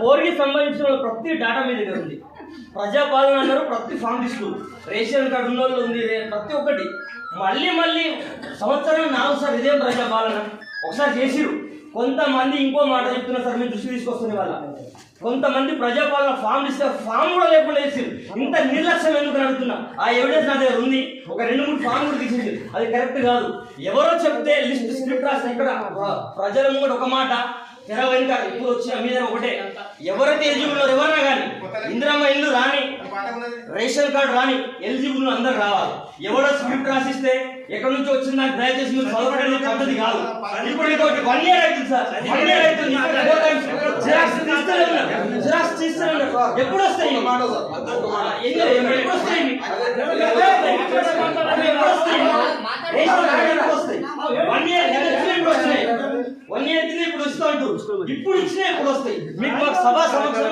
బోర్కి సంబంధించిన ప్రతి డేటా మీ దగ్గర ఉంది. ప్రజాపాలన అన్నారు ప్రతి ఫామ్ తీసుకురు రేషన్ కార్డు ఉన్న వాళ్ళు ఉంది ప్రతి ఒక్కటి. మళ్ళీ మళ్ళీ సంవత్సరం నాలుగు సార్ ఇదేం ప్రజాపాలన. ఒకసారి చేసిరు కొంతమంది ఇంకో మాట చెప్తున్నా సార్ మీ దృష్టి తీసుకొస్తుంది వాళ్ళ. కొంతమంది ప్రజాపాలన ఫామ్ ఇస్తే ఫామ్ కూడా లేకుండా చేసిరు ఇంత నిర్లక్ష్యం ఎందుకు అని అడుగుతున్నా. ఆ ఎవిడెన్స్ నా దగ్గర ఉంది. ఒక రెండు మూడు ఫామ్ కూడా తీసింది అది కరెక్ట్ కాదు. ఎవరో చెప్తే లిస్ట్ స్క్రిప్ట్ రాసిన ఇక్కడ ప్రజల ముందు ఒక మాట. తెర వెనుక ఇప్పుడు వచ్చిన మీద ఒకటే. ఎవరైతే ఎలిజిబుల్ ఉన్నారో ఎవరైనా కానీ ఇందిరమ్మ ఇల్లు రాని రేషన్ కార్డు రాని ఎలిజిబుల్ అందరు రావాలి. ఎవడో స్క్రిప్ట్ రాసిస్తే ఎక్కడి నుంచి వచ్చింది నాకు దయచేసి మీరు చదవడం పద్ధతి కాదు. ఇప్పుడు ఇంకోటి వన్ ఇయర్ అవుతుంది సార్. వన్ ఇయర్ అవుతుంది. జిరాక్స్ తీస్తూనే ఉన్నారు. జిరాక్స్ తీస్తూనే ఉన్నారు. ఎప్పుడు వస్తాయి? ఎప్పుడు వస్తాయి? ఎప్పుడు వస్తాయి? వన్ ఇయర్ కింద ఇప్పుడు ఇచ్చినా ఇప్పుడు వస్తాయి మీకు మాకు సభా సమక్షం